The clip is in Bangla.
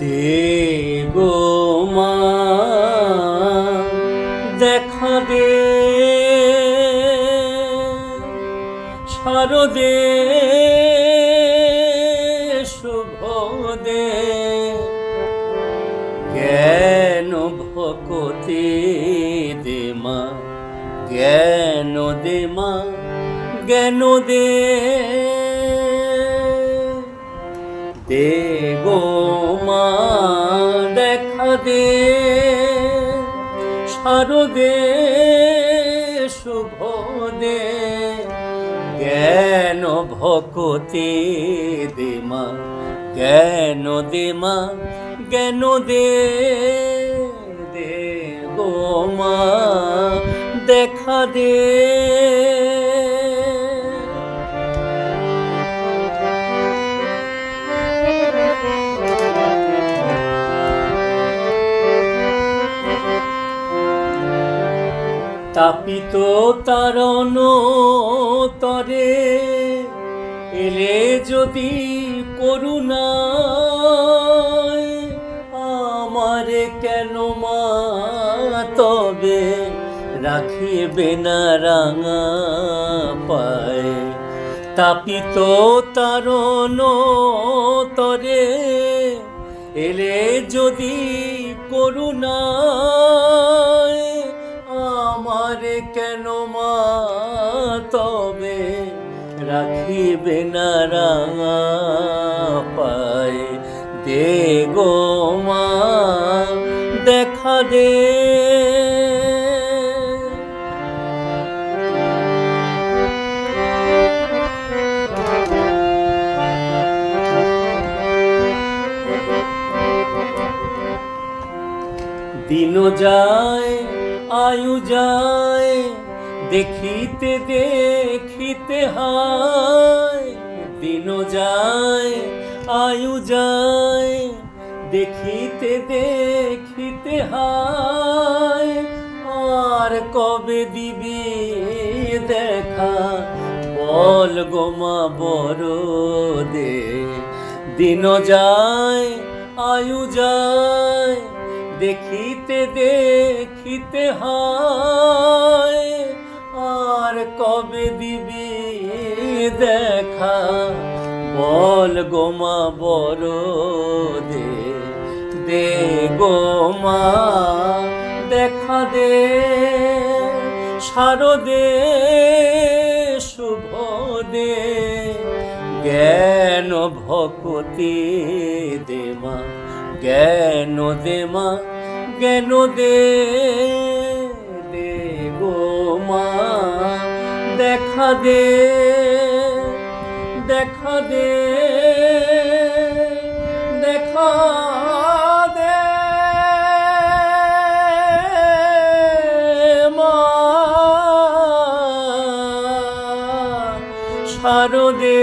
দে গো মা, দেখা দে। শারদে শুভ দে। জ্ঞান ভকতি দে মা, জ্ঞান দে মা, জ্ঞান দে। দে গো মা দেখা দে শারদে শুভ দে জ্ঞান ভকতি দেমা? জ্ঞান দেমা? জ্ঞান দে? দে গো মা, দেখা দে। তাপিত তারণ তরে এলে যদি করুণা আমারে কেন মা তবে রাখিবে না রাঙা পায়। তাপিত তারণ তরে এলে যদি করুণা আমার কেন মা তবে রাখিবে না পায় দে গো মা দেখা দে। দিন যায় আয়ু যায়, দেখিতে দেখিতে হায় দিন যায়, আয়ু যায়, দেখিতে দেখিতে হায়। আর কবে দিবি দেখা, বল গোমা বড় দে দিন যায়, আয়ু যায়। দেখিতে দেখিতে হয়। আর কবে দিবি দেখা? বল গোমা বড় দে দে গোমা দেখা দে। শারদে শুভ দে। জ্ঞান ভকতি দে মা জ্ঞান দে মা জ্ঞান দে গো মা। দেখা দে দেখা দে দেখা দে মা। শারদে